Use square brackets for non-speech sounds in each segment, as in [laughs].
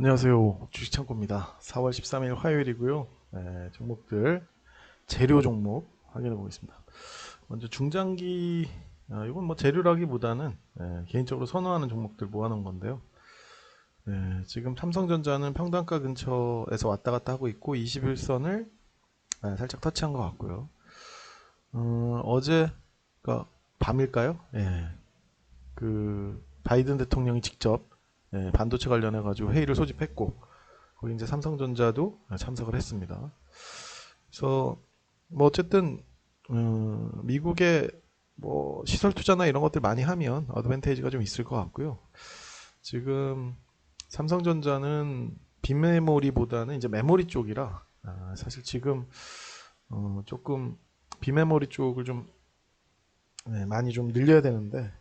안녕하세요. 주식창고입니다. 4월 13일 화요일이고요. 네, 종목들 재료 종목 확인해 보겠습니다. 먼저 중장기 아, 이건 뭐 재료라기보다는 네, 개인적으로 선호하는 종목들 모아놓은 건데요. 네, 지금 삼성전자는 평단가 근처에서 왔다 갔다 하고 있고 21선을 살짝 터치한 것 같고요. 어, 어제 그 밤일까요? 예. 그 바이든 대통령이 직접 예, 반도체 관련해 가지고 회의를 소집했고 거기 이제 삼성전자도 참석을 했습니다. 그래서 뭐 어쨌든 음, 미국의 뭐 시설 투자나 이런 것들 많이 하면 어드밴테이지가 좀 있을 것 같고요. 지금 삼성전자는 빈메모리보다는 이제 메모리 쪽이라 아, 사실 지금 어, 조금 빈메모리 쪽을 좀 네, 많이 좀 늘려야 되는데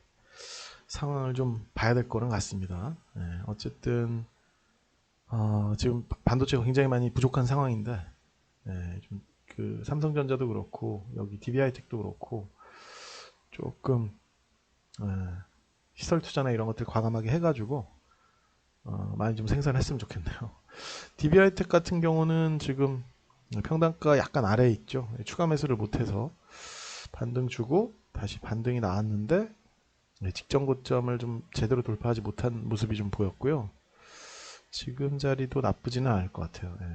상황을 좀 봐야 될 거는 같습니다. 네, 어쨌든 어, 지금 반도체가 굉장히 많이 부족한 상황인데 네, 좀그 삼성전자도 그렇고 여기 DBI텍도 그렇고 조금 네, 시설 투자나 이런 것들 과감하게 해가지고 어, 많이 좀 생산했으면 좋겠네요. [laughs] DBI텍 같은 경우는 지금 평단가 약간 아래에 있죠. 추가 매수를 못해서 반등 주고 다시 반등이 나왔는데 네, 직전 고점을 좀 제대로 돌파하지 못한 모습이 좀 보였고요. 지금 자리도 나쁘지는 않을 것 같아요. 네.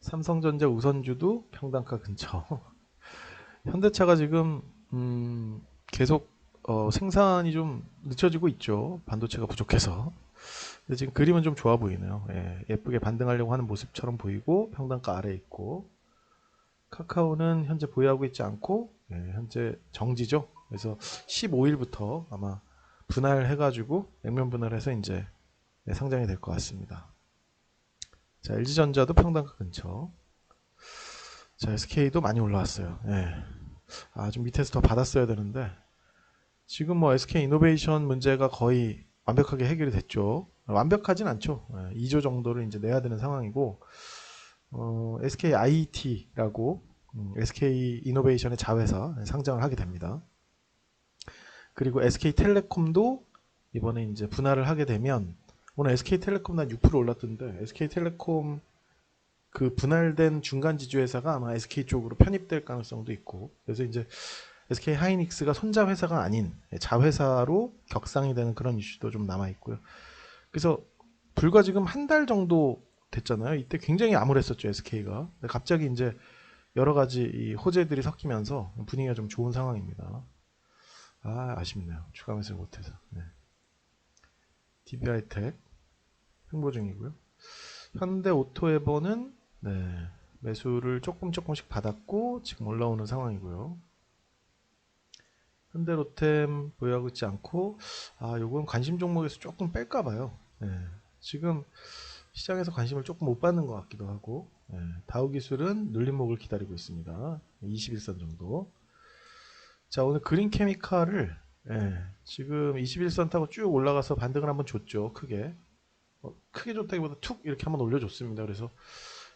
삼성전자 우선주도 평단가 근처. [laughs] 현대차가 지금 음, 계속 어, 생산이 좀 늦춰지고 있죠. 반도체가 부족해서. 근데 지금 그림은 좀 좋아 보이네요. 예, 예쁘게 반등하려고 하는 모습처럼 보이고 평단가 아래 에 있고 카카오는 현재 보유하고 있지 않고 예, 현재 정지죠. 그래서 15일부터 아마 분할해가지고 액면 분할해서 이제 네, 상장이 될 것 같습니다. 자, LG전자도 평단가 근처. 자, SK도 많이 올라왔어요. 예. 아, 좀 밑에서 더 받았어야 되는데 지금 뭐 SK 이노베이션 문제가 거의 완벽하게 해결이 됐죠. 완벽하진 않죠. 예, 2조 정도를 이제 내야 되는 상황이고 어, SK IT라고 음, SK 이노베이션의 자회사 상장을 하게 됩니다. 그리고 SK텔레콤도 이번에 이제 분할을 하게 되면 오늘 SK텔레콤 한6% 올랐던데 SK텔레콤 그 분할된 중간 지주회사가 아마 SK 쪽으로 편입될 가능성도 있고 그래서 이제 SK 하이닉스가 손자 회사가 아닌 자회사로 격상이 되는 그런 이슈도 좀 남아 있고요. 그래서 불과 지금 한 달 정도 됐잖아요. 이때 굉장히 암울했었죠 SK가. 갑자기 이제 여러 가지 호재들이 섞이면서 분위기가 좀 좋은 상황입니다. 아, 아쉽네요. 추가 매수 못해서. 네. DBI텍 홍보 중이고요. 현대 오토에버는 네, 매수를 조금 조금씩 받았고 지금 올라오는 상황이고요. 현대 로템 보유하고 있지 않고 아, 요건 관심 종목에서 조금 뺄까 봐요. 네. 지금 시장에서 관심을 조금 못 받는 것 같기도 하고 네. 다우 기술은 눌림목을 기다리고 있습니다. 21선 정도. 자 오늘 그린 케미칼을 예, 지금 21선 타고 쭉 올라가서 반등을 한번 줬죠 크게. 어, 크게 줬다기보다 툭 이렇게 한번 올려줬습니다. 그래서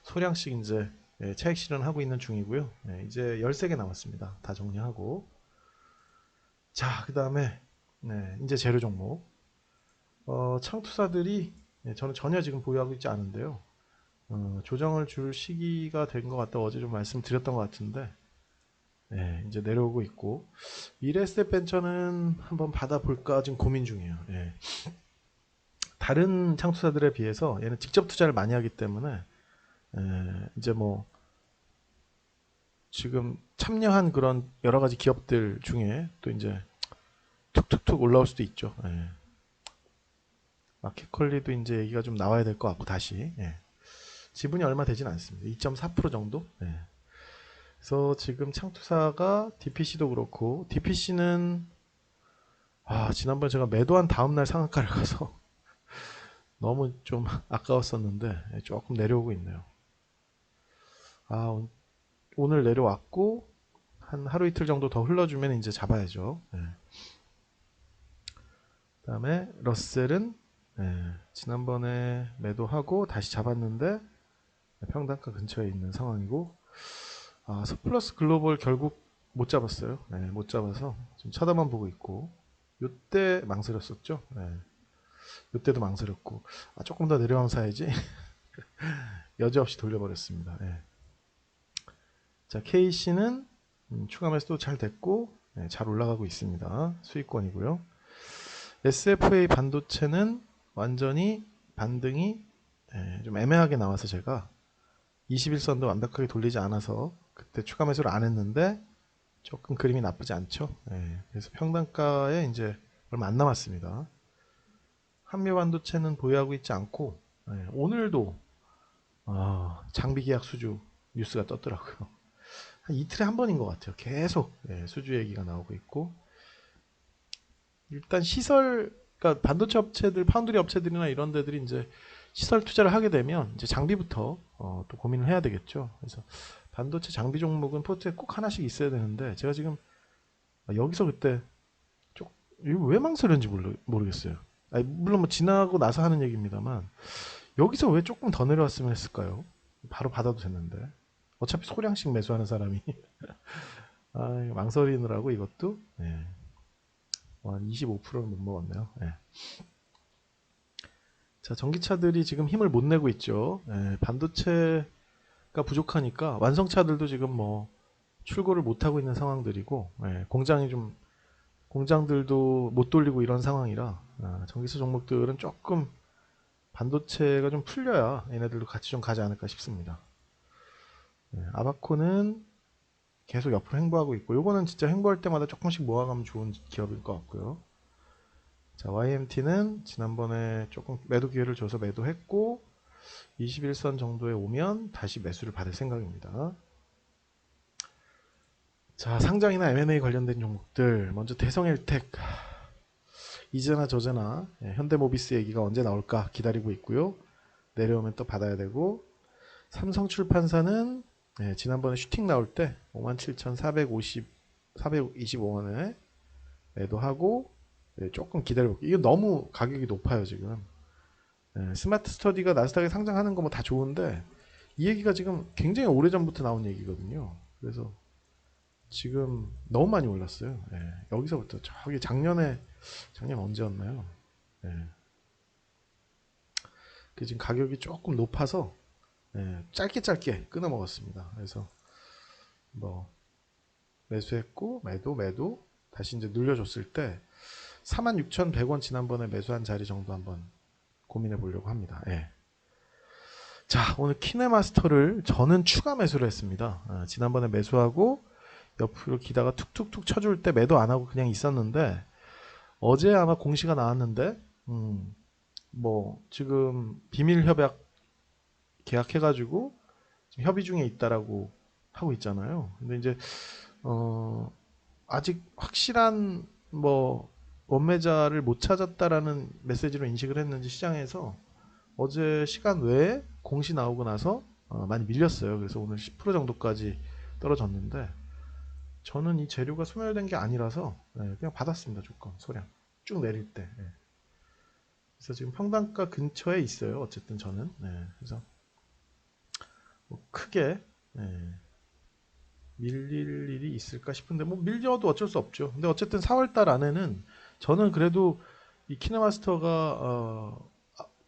소량씩 이제 예, 차익 실현하고 있는 중이고요. 예, 이제 13개 남았습니다. 다 정리하고. 자 그 다음에 네, 이제 재료 종목. 어, 창투사들이 예, 저는 전혀 지금 보유하고 있지 않은데요. 어, 조정을 줄 시기가 된 것 같다 어제 좀 말씀드렸던 것 같은데 네, 이제 내려오고 있고 미래스텝 벤처는 한번 받아볼까 지금 고민 중이에요. 예. 다른 창투사들에 비해서 얘는 직접 투자를 많이 하기 때문에 예, 이제 뭐 지금 참여한 그런 여러 가지 기업들 중에 또 이제 툭툭툭 올라올 수도 있죠. 예. 마켓컬리도 이제 얘기가 좀 나와야 될 것 같고 다시 예. 지분이 얼마 되진 않습니다. 2.4% 정도. 예. 그래서 지금 창투사가 DPC도 그렇고 DPC는 아 지난번에 제가 매도한 다음날 상한가를 가서 [laughs] 너무 좀 아까웠었는데 조금 내려오고 있네요. 아 오늘 내려왔고 한 하루 이틀 정도 더 흘러주면 이제 잡아야죠. 네. 그 다음에 러셀은 네, 지난번에 매도하고 다시 잡았는데 평단가 근처에 있는 상황이고 아, 서플러스 글로벌 결국 못 잡았어요. 네, 못 잡아서 지금 쳐다만 보고 있고 요때 망설였었죠. 네. 이때도 망설였고 아, 조금 더 내려가면 사야지 [laughs] 여지없이 돌려버렸습니다. 예. 자 KC는 음, 추가 매수도 잘 됐고 예, 잘 올라가고 있습니다. 수익권이고요. SFA 반도체는 완전히 반등이 예, 좀 애매하게 나와서 제가 21선도 완벽하게 돌리지 않아서 그때 추가 매수를 안 했는데 조금 그림이 나쁘지 않죠. 예, 그래서 평단가에 이제 얼마 안 남았습니다. 한미 반도체는 보유하고 있지 않고 예, 오늘도 아, 장비 계약 수주 뉴스가 떴더라고요. [laughs] 한 이틀에 한 번인 것 같아요. 계속 예, 수주 얘기가 나오고 있고 일단 시설 그러니까 반도체 업체들, 파운드리 업체들이나 이런 데들이 이제 시설 투자를 하게 되면 이제 장비부터 어, 또 고민을 해야 되겠죠. 그래서 반도체 장비 종목은 포트에 꼭 하나씩 있어야 되는데 제가 지금 아, 여기서 그때 왜 망설였는지 모르, 모르겠어요. 아니, 물론 뭐 지나고 나서 하는 얘기입니다만 여기서 왜 조금 더 내려왔으면 했을까요? 바로 받아도 됐는데 어차피 소량씩 매수하는 사람이 [laughs] 아, 망설이느라고 이것도 네. 한 25%는 못 먹었네요. 네. 자, 전기차들이 지금 힘을 못 내고 있죠. 예, 반도체가 부족하니까 완성차들도 지금 뭐 출고를 못 하고 있는 상황들이고 예, 공장이 좀 공장들도 못 돌리고 이런 상황이라 아, 전기차 종목들은 조금 반도체가 좀 풀려야 얘네들도 같이 좀 가지 않을까 싶습니다. 예, 아바코는 계속 옆으로 횡보하고 있고 요거는 진짜 횡보할 때마다 조금씩 모아가면 좋은 기업일 것 같고요. 자, YMT는 지난번에 조금 매도 기회를 줘서 매도했고 21선 정도에 오면 다시 매수를 받을 생각입니다. 자, 상장이나 M&A 관련된 종목들 먼저 대성일텍 이제나 저제나 예, 현대모비스 얘기가 언제 나올까 기다리고 있고요. 내려오면 또 받아야 되고 삼성 출판사는 예, 지난번에 슈팅 나올 때 57,450 425원에 매도하고 예, 조금 기다려볼게요. 이거 너무 가격이 높아요 지금. 예, 스마트 스터디가 나스닥에 상장하는 거 뭐 다 좋은데 이 얘기가 지금 굉장히 오래 전부터 나온 얘기거든요. 그래서 지금 너무 많이 올랐어요. 예, 여기서부터 저기 작년에 작년 언제였나요? 예. 그 지금 가격이 조금 높아서 예, 짧게 짧게 끊어 먹었습니다. 그래서 뭐 매수했고 매도 매도 다시 이제 눌려줬을 때 46,100원 지난번에 매수한 자리 정도 한번 고민해 보려고 합니다. 예. 자, 오늘 키네마스터를 저는 추가 매수를 했습니다. 아, 지난번에 매수하고 옆으로 기다가 툭툭툭 쳐줄 때 매도 안 하고 그냥 있었는데 어제 아마 공시가 나왔는데 음, 뭐 지금 비밀 협약 계약해가지고 협의 중에 있다라고 하고 있잖아요. 근데 이제 어, 아직 확실한 뭐 원매자를 못 찾았다라는 메시지로 인식을 했는지 시장에서 어제 시간 외에 공시 나오고 나서 어, 많이 밀렸어요. 그래서 오늘 10% 정도까지 떨어졌는데 저는 이 재료가 소멸된 게 아니라서 네, 그냥 받았습니다. 조건 소량 쭉 내릴 때. 네. 그래서 지금 평단가 근처에 있어요. 어쨌든 저는 네, 그래서 뭐 크게 네, 밀릴 일이 있을까 싶은데 뭐 밀려도 어쩔 수 없죠. 근데 어쨌든 4월달 안에는 저는 그래도 이 키네마스터가 어,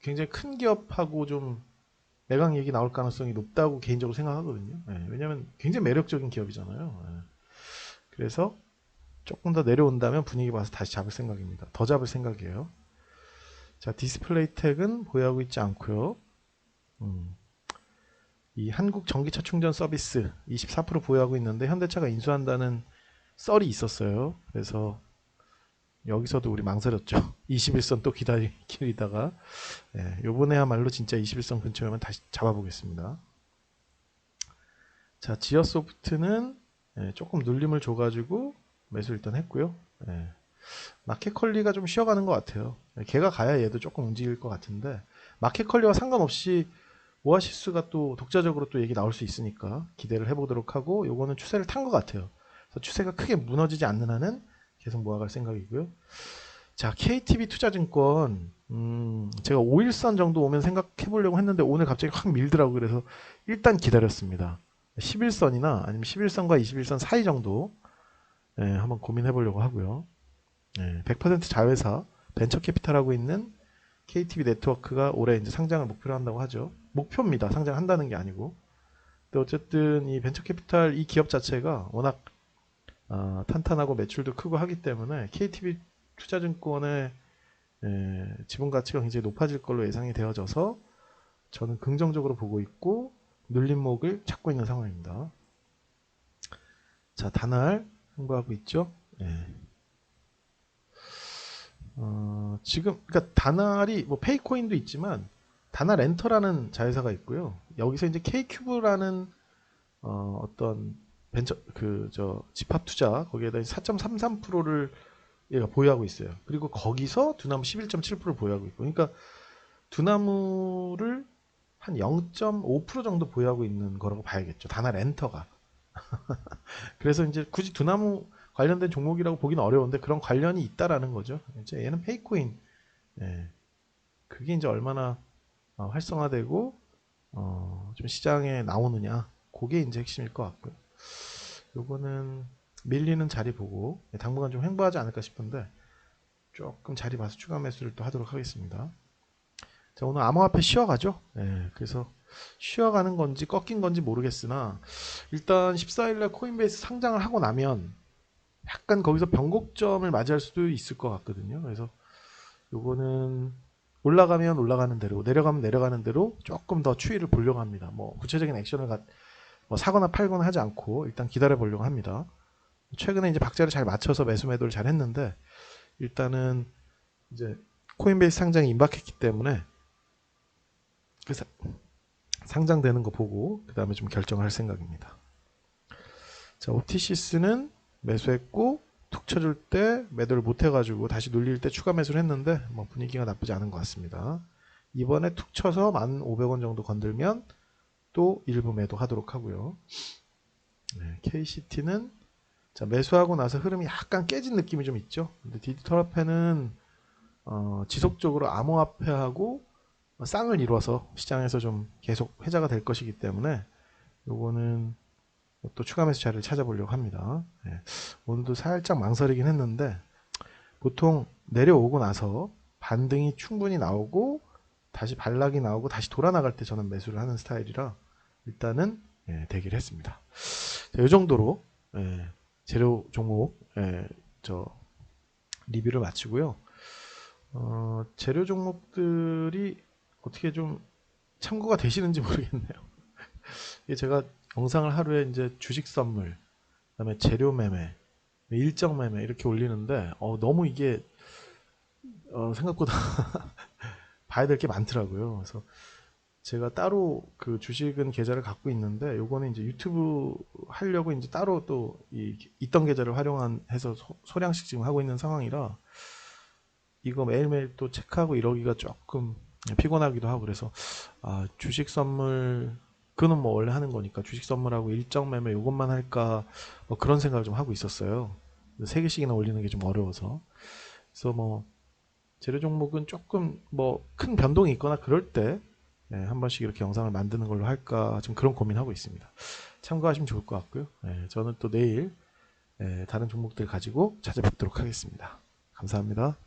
굉장히 큰 기업하고 좀 매각 얘기 나올 가능성이 높다고 개인적으로 생각하거든요. 예, 왜냐하면 굉장히 매력적인 기업이잖아요. 예. 그래서 조금 더 내려온다면 분위기 봐서 다시 잡을 생각입니다. 더 잡을 생각이에요. 자 디스플레이텍은 보유하고 있지 않고요. 음. 이 한국 전기차 충전 서비스 24% 보유하고 있는데 현대차가 인수한다는 썰이 있었어요. 그래서 여기서도 우리 망설였죠. [laughs] 21선 또 기다리다가 예, 요번에야말로 진짜 21선 근처에 오면 다시 잡아보겠습니다. 자 지어 소프트는 예, 조금 눌림을 줘가지고 매수 일단 했고요. 예, 마켓컬리가 좀 쉬어가는 것 같아요. 예, 걔가 가야 얘도 조금 움직일 것 같은데 마켓컬리와 상관없이 오아시스가 또 독자적으로 또 얘기 나올 수 있으니까 기대를 해보도록 하고 요거는 추세를 탄 것 같아요. 추세가 크게 무너지지 않는 한은 계속 모아갈 생각이고요. 자, KTB 투자증권 음, 제가 5일선 정도 오면 생각해 보려고 했는데 오늘 갑자기 확 밀더라고 그래서 일단 기다렸습니다. 11선이나 아니면 11선과 21선 사이 정도 예, 한번 고민해 보려고 하고요. 예, 100% 자회사 벤처 캐피탈하고 있는 KTB 네트워크가 올해 이제 상장을 목표로 한다고 하죠. 목표입니다. 상장한다는 게 아니고. 근데 어쨌든 이 벤처 캐피탈 이 기업 자체가 워낙 아, 탄탄하고 매출도 크고 하기 때문에 KTB 투자증권의 에, 지분 가치가 굉장히 높아질 걸로 예상이 되어져서 저는 긍정적으로 보고 있고 눌림목을 찾고 있는 상황입니다. 자, 단알 홍보하고 있죠. 예. 어, 지금 그러니까 단알이 뭐 페이코인도 있지만 단알 엔터라는 자회사가 있고요. 여기서 이제 K큐브라는 어, 어떤 벤처 그 저 집합 투자 거기에다 4.33%를 얘가 보유하고 있어요. 그리고 거기서 두나무 11.7%를 보유하고 있고, 그러니까 두나무를 한 0.5% 정도 보유하고 있는 거라고 봐야겠죠. 단알 엔터가. [laughs] 그래서 이제 굳이 두나무 관련된 종목이라고 보기는 어려운데 그런 관련이 있다라는 거죠. 이제 얘는 페이코인. 예. 그게 이제 얼마나 어, 활성화되고 어, 좀 시장에 나오느냐. 그게 이제 핵심일 것 같고요. 요거는 밀리는 자리 보고 예, 당분간 좀 횡보하지 않을까 싶은데 조금 자리 봐서 추가 매수를 또 하도록 하겠습니다. 자 오늘 암호화폐 쉬어가죠. 예, 그래서 쉬어가는 건지 꺾인 건지 모르겠으나 일단 14일날 코인베이스 상장을 하고 나면 약간 거기서 변곡점을 맞이할 수도 있을 것 같거든요. 그래서 요거는 올라가면 올라가는 대로 내려가면 내려가는 대로 조금 더 추이를 보려고 합니다. 뭐 구체적인 액션을 가, 뭐 사거나 팔거나 하지 않고 일단 기다려 보려고 합니다. 최근에 이제 박자를 잘 맞춰서 매수 매도를 잘 했는데 일단은 이제 코인베이스 상장이 임박했기 때문에 그 사- 상장되는 거 보고 그 다음에 좀 결정할 생각입니다. 자, 오티시스는 매수했고 툭 쳐줄 때 매도를 못 해가지고 다시 눌릴 때 추가 매수를 했는데 뭐 분위기가 나쁘지 않은 것 같습니다. 이번에 툭 쳐서 1,500원 정도 건들면 또 일부 매도하도록 하고요. 네, KCT는 자, 매수하고 나서 흐름이 약간 깨진 느낌이 좀 있죠. 근데 디지털화폐는 어, 지속적으로 암호화폐하고 쌍을 이루어서 시장에서 좀 계속 회자가 될 것이기 때문에 요거는 또 추가 매수 자리를 찾아보려고 합니다. 예. 오늘도 살짝 망설이긴 했는데 보통 내려오고 나서 반등이 충분히 나오고 다시 반락이 나오고 다시 돌아 나갈 때 저는 매수를 하는 스타일이라 일단은 예, 대기를 했습니다. 자, 이 정도로 예, 재료 종목 예, 저 리뷰를 마치고요. 어, 재료 종목들이 어떻게 좀 참고가 되시는지 모르겠네요. [laughs] 이게 제가 영상을 하루에 이제 주식 선물, 그다음에 재료 매매, 일정 매매 이렇게 올리는데 어, 너무 이게 어, 생각보다 [laughs] 봐야 될 게 많더라고요. 그래서 제가 따로 그 주식은 계좌를 갖고 있는데 요거는 이제 유튜브 하려고 이제 따로 또 이 있던 계좌를 활용한 해서 소, 소량씩 지금 하고 있는 상황이라 이거 매일매일 또 체크하고 이러기가 조금 피곤하기도 하고 그래서 아 주식 선물 그는 뭐 원래 하는 거니까 주식 선물하고 일정 매매 요것만 할까 뭐 그런 생각을 좀 하고 있었어요. 세 개씩이나 올리는 게 좀 어려워서 그래서 뭐 재료 종목은 조금 뭐 큰 변동이 있거나 그럴 때 예, 한 번씩 이렇게 영상을 만드는 걸로 할까 좀 그런 고민하고 있습니다. 참고하시면 좋을 것 같고요. 예, 저는 또 내일 예, 다른 종목들 가지고 찾아뵙도록 하겠습니다. 감사합니다.